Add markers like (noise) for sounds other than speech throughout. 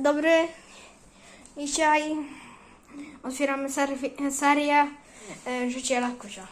Dobry. Dzisiaj otwieramy serię e, Życie Lakusia.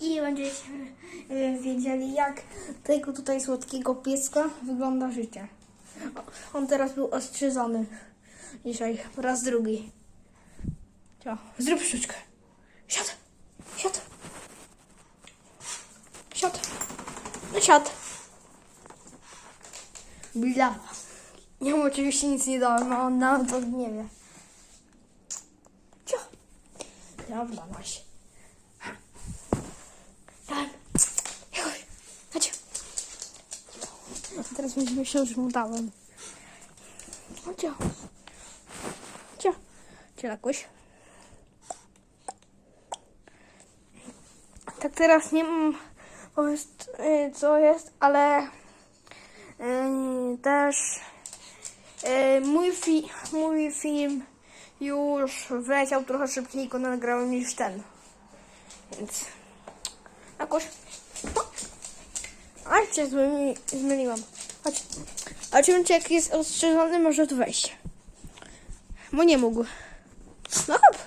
I będziecie e, wiedzieli, jak tego tutaj słodkiego pieska wygląda życie. On teraz był ostrzyżony. Dzisiaj po raz drugi. Cio, zrób sztuczkę. Siad. Siad. Siad. No siad. Bilawa. Ja mu oczywiście nic nie dałem, a on nam to nie wie. Cio. Dobra, maś. Dałem. Chodź. Chodź. Teraz będzie myślał, że mu dałem. No cio. Cio. Jakoś. Tak teraz nie mam y, co jest, ale y, też mój, fi, mój film już wleciał trochę szybciej go nagrałem niż ten. Więc jakoś. A cię zmyli, zmyliłam. Chodź. A oczywiście jak jest ostrzeżony, może tu wejść. Bo nie mógł. No hop.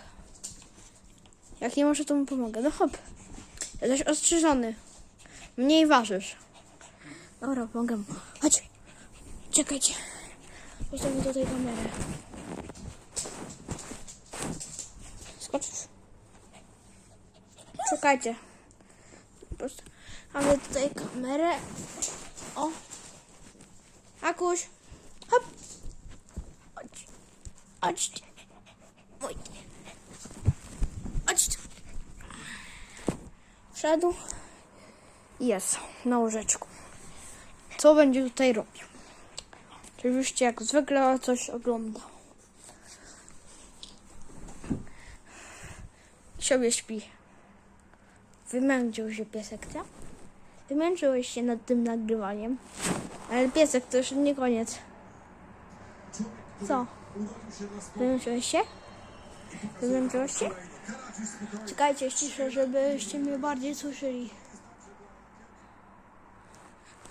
Jak nie może, to mu pomogę. No hop. Jesteś ostrzeżony. Mniej ważysz. Dobra, pomogę. Chodź. Czekajcie. Postawię tutaj kamerę. Skoczysz. Czekajcie. Mamy tutaj kamerę. O. Akuś. Hop. Chodź. Chodź. Oj. Chodź. Wszedł. Jest na łóżeczku. Co będzie tutaj robił? Oczywiście jak zwykle coś ogląda. Sobie śpi. Wymęczył się piesek, co? Wymęczyłeś się nad tym nagrywaniem. Ale piesek to już nie koniec. Co? Wymęczyłeś się? Wymęczyłeś się? Czekajcie, ściszę, żebyście mnie bardziej słyszeli.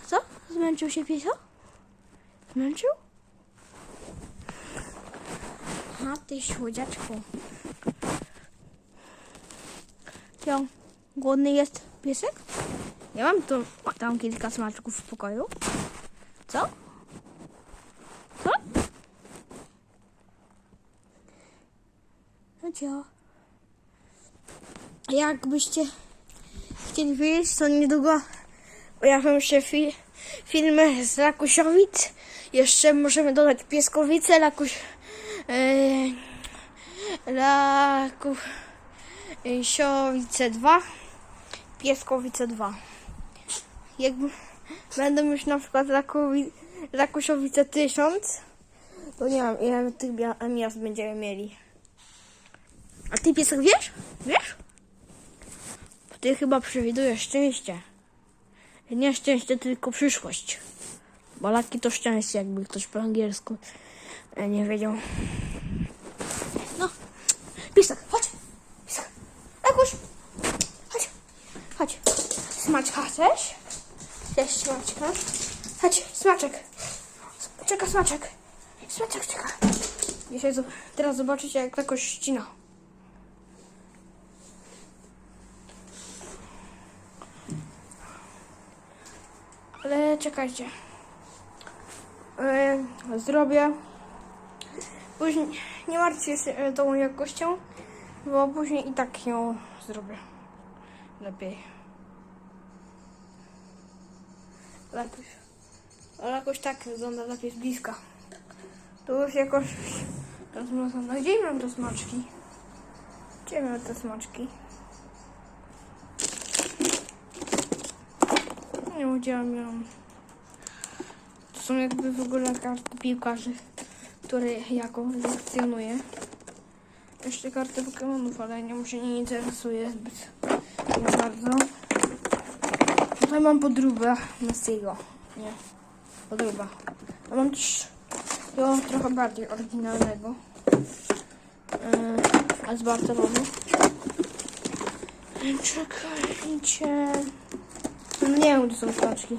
Co? Zmęczył się piesio? Zmęczył? A ty słodziaczku. Co? Głodny jest piesek? Ja mam tu tam kilka smaczków w pokoju. Co? Co? No co? Jakbyście chcieli wiedzieć, to niedługo pojawią się fi filmy z Lakusiowic. Jeszcze możemy dodać Pieskowice, Lakuś... Yy, Lakusiowice 2, Pieskowice 2. Jakby będą już na przykład Lakowi, Lakusiowice 1000, to nie wiem ile tych mia- miast będziemy mieli. A ty piesek wiesz? Wiesz? Ty chyba przewidujesz szczęście. Nie szczęście, tylko przyszłość. Bo laki to szczęście, jakby ktoś po angielsku e, nie wiedział. No, piesek, chodź. Piesek, Jakuś, chodź, chodź. Smaczka chcesz? Chcesz smaczka? Chodź, smaczek. Czeka smaczek. Smaczek czeka. Dzisiaj, teraz zobaczycie, jak jakoś ścina. Ale czekajcie. Yy, zrobię. Później nie martwcie się e, tą jakością, bo później i tak ją zrobię. Lepiej. Lepiej. Ale jakoś tak wygląda lepiej z bliska. Tu już jakoś rozmrożone. Gdzie mam te smaczki? Gdzie mam te smaczki? Nie mam ją. To są jakby w ogóle karty piłkarzy, które ja kolekcjonuję. Jeszcze karty Pokemonów, ale nie się nie interesuje zbyt nie bardzo. Tutaj mam podróbę Messiego. Nie, podróba. A mam też tego trochę bardziej oryginalnego. Yy, a z Barcelony. Czekajcie. No nie wiem, gdzie są smaczki.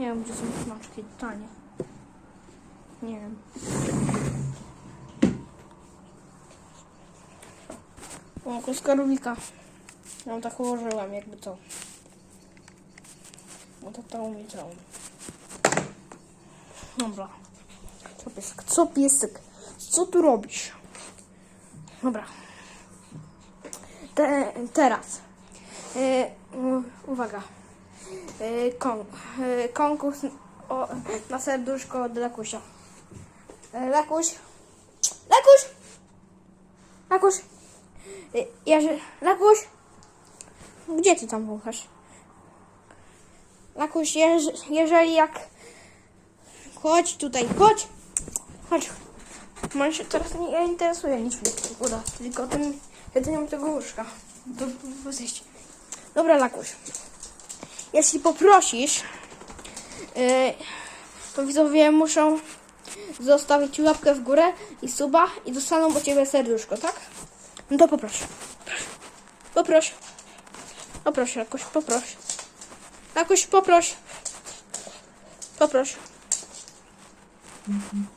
Nie wiem, gdzie są smaczki. Tanie. Nie wiem. O, kostka Rubika. Ją tak ułożyłam, jakby to. Bo to to umie całą. Dobra. Co piesek? Co piesek? Co tu robisz? Dobra. Te, teraz. U- uwaga. E, kon, e, konkurs o, na serduszko od Lakusia. E, Lakuś. Lakuś! Lakuś! E, Jerzy, Lakuś! Gdzie ty tam wąchasz? Lakuś, jeż, jeżeli jak... Chodź tutaj, chodź! Chodź. Man się teraz nie interesuje niczym uda, tylko tym jedzeniem tego łóżka. Do, do zejść. Dobra, Lakuś. Jeśli poprosisz, yy, to widzowie muszą zostawić łapkę w górę i suba i dostaną od ciebie serduszko, tak? No to poproś. Poproś. Poproś, Lakuś, poproś. Lakuś, poproś. Poproś.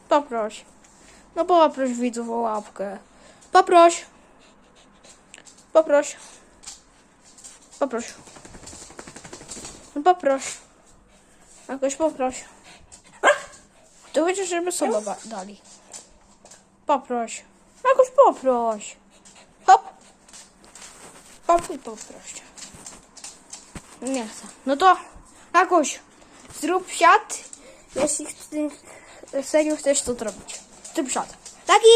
Poproś. No poproś widzów o łapkę. Poproś. Poproś. Poproś. No poproś. Jakoś poproś. To chociaż żeby sobie dali. Poproś. Jakoś poproś. Hop. Hop i poproś. Nie chcę. No to jakoś zrób siat, jeśli serio chcesz to zrobić. Zrób siat. Taki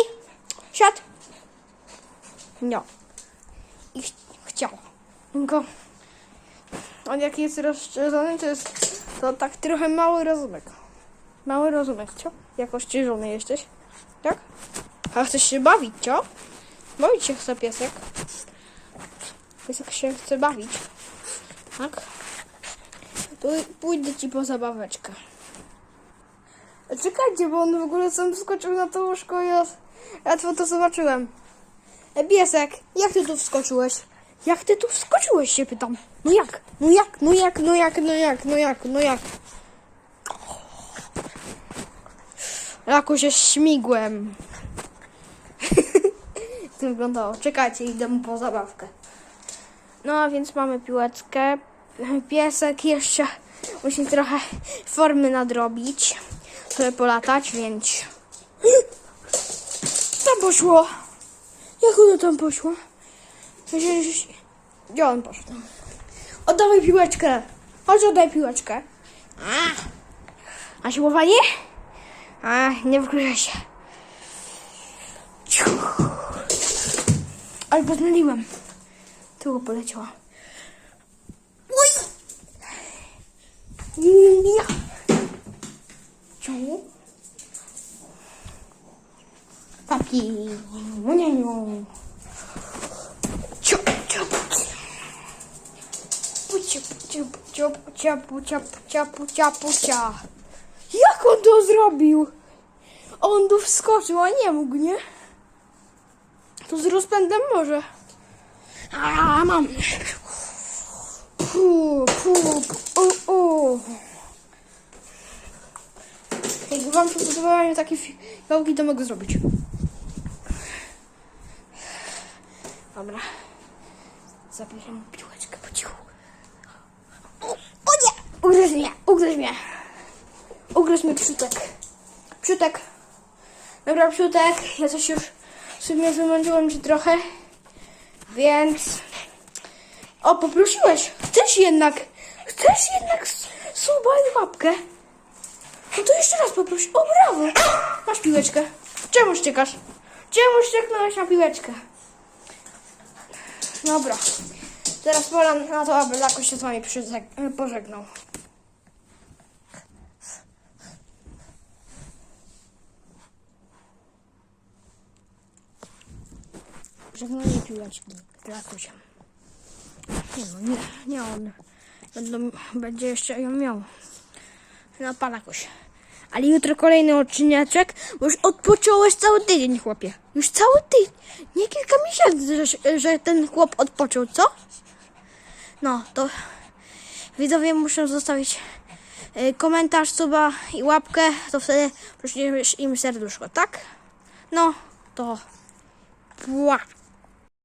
siat. No. I ch- chciał. Tylko on jak jest rozszerzony, to jest to tak trochę mały rozumek. Mały rozumek, co? Jako szczyżony jesteś, tak? A chcesz się bawić, co? Bawić się chce piesek. Piesek się chce bawić. Tak? Pójdę ci po zabaweczkę. Czekajcie, bo on w ogóle sam wskoczył na to łóżko i ja łatwo to zobaczyłem. E, piesek, jak ty tu wskoczyłeś? Jak ty tu wskoczyłeś, się pytam. No jak? No jak? No jak? No jak? No jak? No jak? No jak? Jakoś jest śmigłem. (laughs) to wyglądało. Czekajcie, idę po zabawkę. No a więc mamy piłeczkę. Piesek jeszcze musi trochę formy nadrobić, żeby polatać, więc... (gasps) Tam poszło! Jak ono tam poszło? Gdzie on poszedł? Oddawaj piłeczkę! Chodź, oddaj piłeczkę. A, a siłowanie? A, nie wkurzę się. Ale pozmyliłem. Tu poleciała. Uj! Ja. Ciu. Papi. Munieniu. Ciu, Puciu, pucia, pucia, pucia, pucia, pucia. Jak on to zrobił? On tu wskoczył, a nie mógł, nie? To z rozpędem może. A, mam. Pu, pu, pu, u, u. Jak wam podobają takie gałki, to mogę zrobić. Dobra. Zabieram piłeczkę po cichu. O, o nie! Ugryź mnie, ugryź mnie. Ugryź mnie psiutek. Psiutek. Dobra, psiutek. Ja coś już w sumie wymąciłem ci trochę. Więc... O, poprosiłeś. Chcesz jednak... Chcesz jednak suba i łapkę? No to jeszcze raz poproś. O, brawo. Masz piłeczkę. Czemu ściekasz? Czemu ścieknąłeś na piłeczkę? Dobra. Teraz pora na to, aby jakoś się z wami pożegnał. Żegnanie piłeczki dla Kusia. Nie no, nie, nie on. Będą, będzie jeszcze ją miał. Na pana Kuś. Ale jutro kolejny odcineczek, bo już odpocząłeś cały tydzień, chłopie. Już cały tydzień. Nie kilka miesięcy, że, że ten chłop odpoczął, co? No, to widzowie muszą zostawić y, komentarz, suba i łapkę, to wtedy przyśniesz im serduszko, tak? No, to łap.